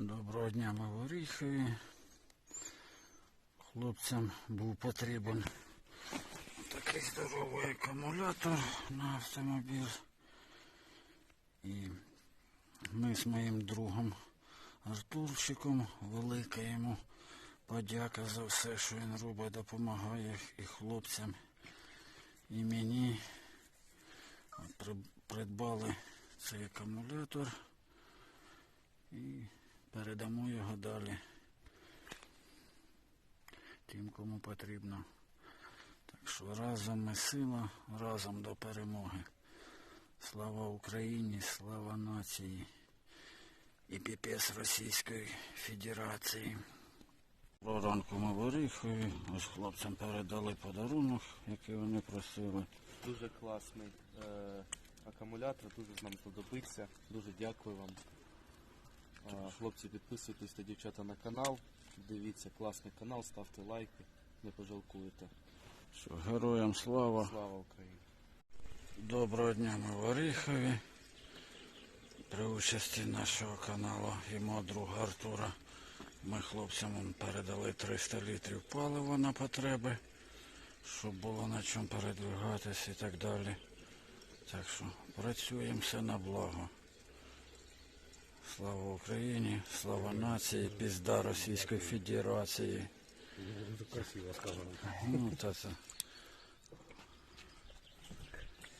Доброго дня ми в Оріхові. Хлопцям був потрібен такий здоровий акумулятор на автомобіль. І ми з моїм другом Артурчиком, велика йому подяка за все, що він робить, допомагає і хлопцям, і мені. Придбали цей акумулятор і передамо його далі тим, кому потрібно. Так що разом ми сила, разом до перемоги. Слава Україні, слава нації і піпець Російської Федерації. Ранку ми в Оріхові. Ось хлопцям передали подарунок, який вони просили. Дуже класний е, акумулятор, дуже нам подобається. Дуже дякую вам. Хлопці, підписуйтесь та дівчата на канал. Дивіться класний канал, ставте лайки, не пожалкуєте. Що, героям слава! Слава Україні! Доброго дня ми в Оріхові. При участі нашого каналу і мого друга Артура ми хлопцям передали 300 літрів палива на потреби, щоб було на чому передвигатись і так далі. Так що працюємо все на благо. Слава Україні, слава нації, пізда Російської Федерації. Дуже красиво сказано. Ну, та це